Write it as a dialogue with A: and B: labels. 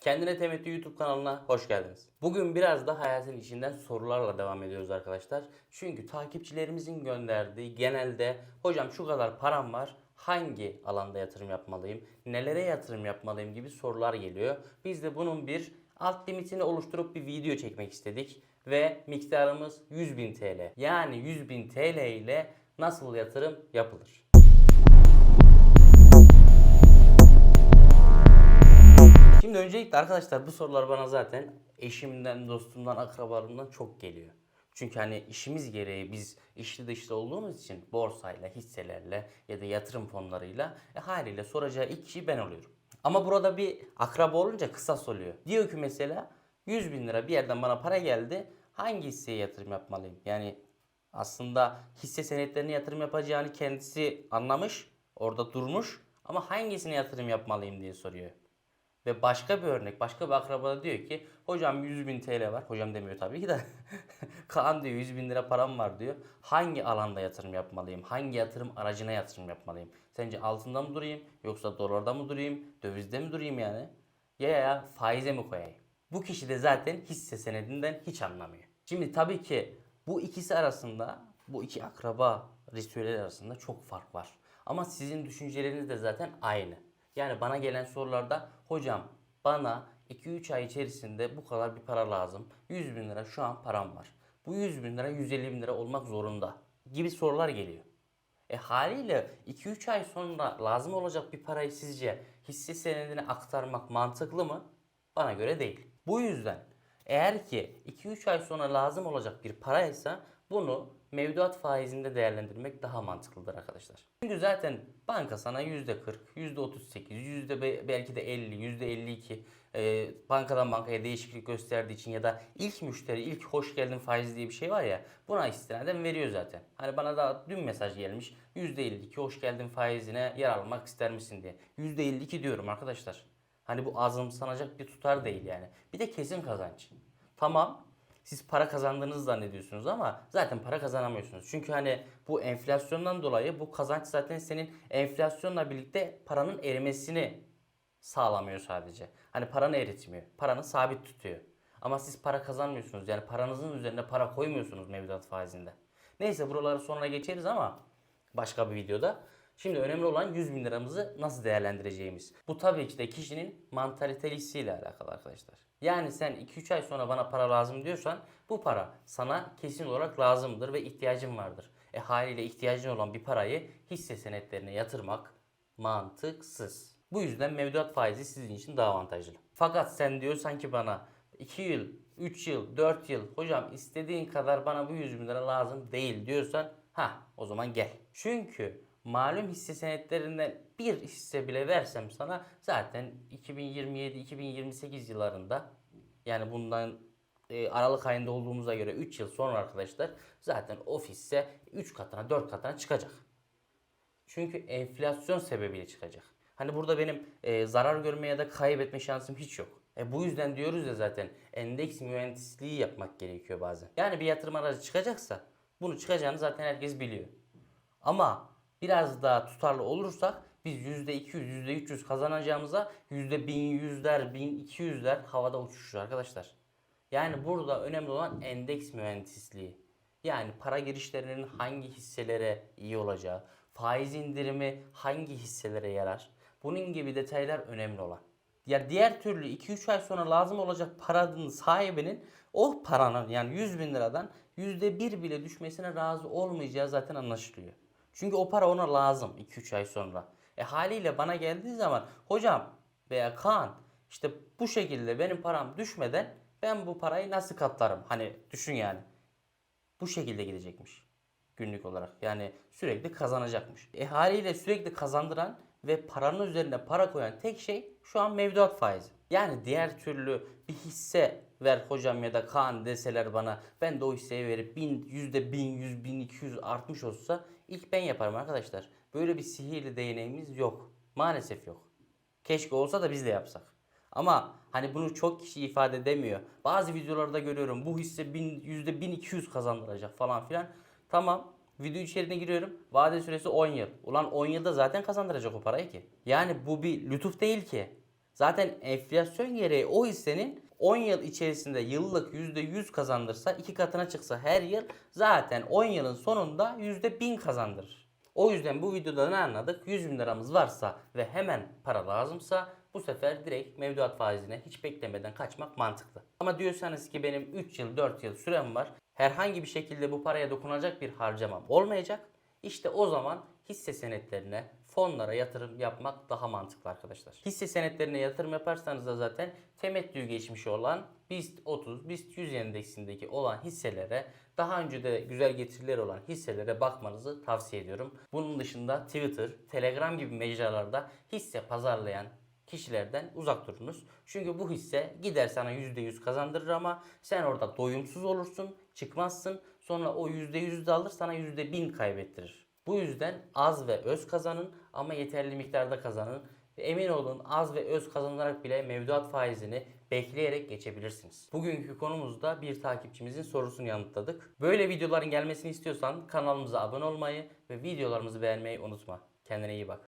A: Kendine Temettü YouTube kanalına hoş geldiniz. Bugün biraz da hayatın içinden sorularla devam ediyoruz arkadaşlar. Çünkü takipçilerimizin gönderdiği genelde hocam şu kadar param var hangi alanda yatırım yapmalıyım, nelere yatırım yapmalıyım gibi sorular geliyor. Biz de bunun bir alt limitini oluşturup bir video çekmek istedik ve miktarımız 100.000 TL. Yani 100.000 TL ile nasıl yatırım yapılır? Şimdi öncelikle arkadaşlar bu sorular bana zaten eşimden, dostumdan, akrabalarımdan çok geliyor. Çünkü hani işimiz gereği biz işli dışlı olduğumuz için borsayla, hisselerle ya da yatırım fonlarıyla e, haliyle soracağı ilk kişi ben oluyorum. Ama burada bir akraba olunca kısas oluyor. Diyor ki mesela 100 bin lira bir yerden bana para geldi. Hangi hisseye yatırım yapmalıyım? Yani aslında hisse senetlerine yatırım yapacağını kendisi anlamış, orada durmuş ama hangisine yatırım yapmalıyım diye soruyor. Ve başka bir örnek, başka bir akraba diyor ki hocam 100 bin TL var. Hocam demiyor tabii ki de. Kaan diyor 100 bin lira param var diyor. Hangi alanda yatırım yapmalıyım? Hangi yatırım aracına yatırım yapmalıyım? Sence altında mı durayım? Yoksa dolarda mı durayım? Dövizde mi durayım yani? Ya ya faize mi koyayım? Bu kişi de zaten hisse senedinden hiç anlamıyor. Şimdi tabii ki bu ikisi arasında, bu iki akraba ritüeller arasında çok fark var. Ama sizin düşünceleriniz de zaten aynı. Yani bana gelen sorularda hocam bana 2-3 ay içerisinde bu kadar bir para lazım. 100 bin lira şu an param var. Bu 100 bin lira 150 bin lira olmak zorunda gibi sorular geliyor. E haliyle 2-3 ay sonra lazım olacak bir parayı sizce hisse senedine aktarmak mantıklı mı? Bana göre değil. Bu yüzden eğer ki 2-3 ay sonra lazım olacak bir paraysa bunu mevduat faizinde değerlendirmek daha mantıklıdır arkadaşlar. Çünkü zaten banka sana %40, %38, yüzde be- belki de 50, %52 e, bankadan bankaya değişiklik gösterdiği için ya da ilk müşteri, ilk hoş geldin faiz diye bir şey var ya buna istinaden veriyor zaten. Hani bana daha dün mesaj gelmiş %52 hoş geldin faizine yer almak ister misin diye. %52 diyorum arkadaşlar. Hani bu azımsanacak bir tutar değil yani. Bir de kesin kazanç. Tamam siz para kazandığınızı zannediyorsunuz ama zaten para kazanamıyorsunuz. Çünkü hani bu enflasyondan dolayı bu kazanç zaten senin enflasyonla birlikte paranın erimesini sağlamıyor sadece. Hani paranı eritmiyor. Paranı sabit tutuyor. Ama siz para kazanmıyorsunuz. Yani paranızın üzerine para koymuyorsunuz mevduat faizinde. Neyse buraları sonra geçeriz ama başka bir videoda. Şimdi önemli olan 100 bin liramızı nasıl değerlendireceğimiz. Bu tabii ki de kişinin mantalitesiyle alakalı arkadaşlar. Yani sen 2-3 ay sonra bana para lazım diyorsan bu para sana kesin olarak lazımdır ve ihtiyacın vardır. E haliyle ihtiyacın olan bir parayı hisse senetlerine yatırmak mantıksız. Bu yüzden mevduat faizi sizin için daha avantajlı. Fakat sen diyorsan ki bana 2 yıl, 3 yıl, 4 yıl hocam istediğin kadar bana bu 100 bin lira lazım değil diyorsan ha o zaman gel. Çünkü malum hisse senetlerinden bir hisse bile versem sana zaten 2027-2028 yıllarında yani bundan e, Aralık ayında olduğumuza göre 3 yıl sonra arkadaşlar zaten ofisse 3 katına 4 katına çıkacak. Çünkü enflasyon sebebiyle çıkacak. Hani burada benim e, zarar görme ya da kaybetme şansım hiç yok. E bu yüzden diyoruz ya zaten endeks mühendisliği yapmak gerekiyor bazen. Yani bir yatırım aracı çıkacaksa bunu çıkacağını zaten herkes biliyor. Ama biraz daha tutarlı olursak biz %200, %300 kazanacağımıza %1100'ler, 1200'ler havada uçuşur arkadaşlar. Yani burada önemli olan endeks mühendisliği. Yani para girişlerinin hangi hisselere iyi olacağı, faiz indirimi hangi hisselere yarar. Bunun gibi detaylar önemli olan. Ya diğer türlü 2-3 ay sonra lazım olacak paranın sahibinin o paranın yani 100 bin liradan %1 bile düşmesine razı olmayacağı zaten anlaşılıyor. Çünkü o para ona lazım 2-3 ay sonra. E haliyle bana geldiği zaman hocam veya Kaan işte bu şekilde benim param düşmeden ben bu parayı nasıl katlarım? Hani düşün yani. Bu şekilde gidecekmiş günlük olarak. Yani sürekli kazanacakmış. E haliyle sürekli kazandıran ve paranın üzerine para koyan tek şey şu an mevduat faizi. Yani diğer türlü bir hisse ver hocam ya da Kaan deseler bana ben de o hisseyi verip bin, yüzde bin, yüz, bin, iki yüz artmış olsa ilk ben yaparım arkadaşlar. Böyle bir sihirli değneğimiz yok. Maalesef yok. Keşke olsa da biz de yapsak. Ama hani bunu çok kişi ifade edemiyor. Bazı videolarda görüyorum bu hisse bin, yüzde 1200 kazandıracak falan filan. Tamam video içeriğine giriyorum. Vade süresi 10 yıl. Ulan 10 yılda zaten kazandıracak o parayı ki. Yani bu bir lütuf değil ki. Zaten enflasyon gereği o hissenin 10 yıl içerisinde yıllık %100 kazandırsa iki katına çıksa her yıl zaten 10 yılın sonunda %1000 kazandırır. O yüzden bu videoda ne anladık? 100 bin liramız varsa ve hemen para lazımsa bu sefer direkt mevduat faizine hiç beklemeden kaçmak mantıklı. Ama diyorsanız ki benim 3 yıl 4 yıl sürem var. Herhangi bir şekilde bu paraya dokunacak bir harcamam olmayacak. İşte o zaman hisse senetlerine, fonlara yatırım yapmak daha mantıklı arkadaşlar. Hisse senetlerine yatırım yaparsanız da zaten temettü geçmişi olan BIST 30, BIST 100 endeksindeki olan hisselere daha önce de güzel getirileri olan hisselere bakmanızı tavsiye ediyorum. Bunun dışında Twitter, Telegram gibi mecralarda hisse pazarlayan kişilerden uzak durunuz. Çünkü bu hisse gider sana %100 kazandırır ama sen orada doyumsuz olursun, çıkmazsın. Sonra o %100 de alır sana %1000 kaybettirir. Bu yüzden az ve öz kazanın ama yeterli miktarda kazanın. Emin olun az ve öz kazanarak bile mevduat faizini bekleyerek geçebilirsiniz. Bugünkü konumuzda bir takipçimizin sorusunu yanıtladık. Böyle videoların gelmesini istiyorsan kanalımıza abone olmayı ve videolarımızı beğenmeyi unutma. Kendine iyi bak.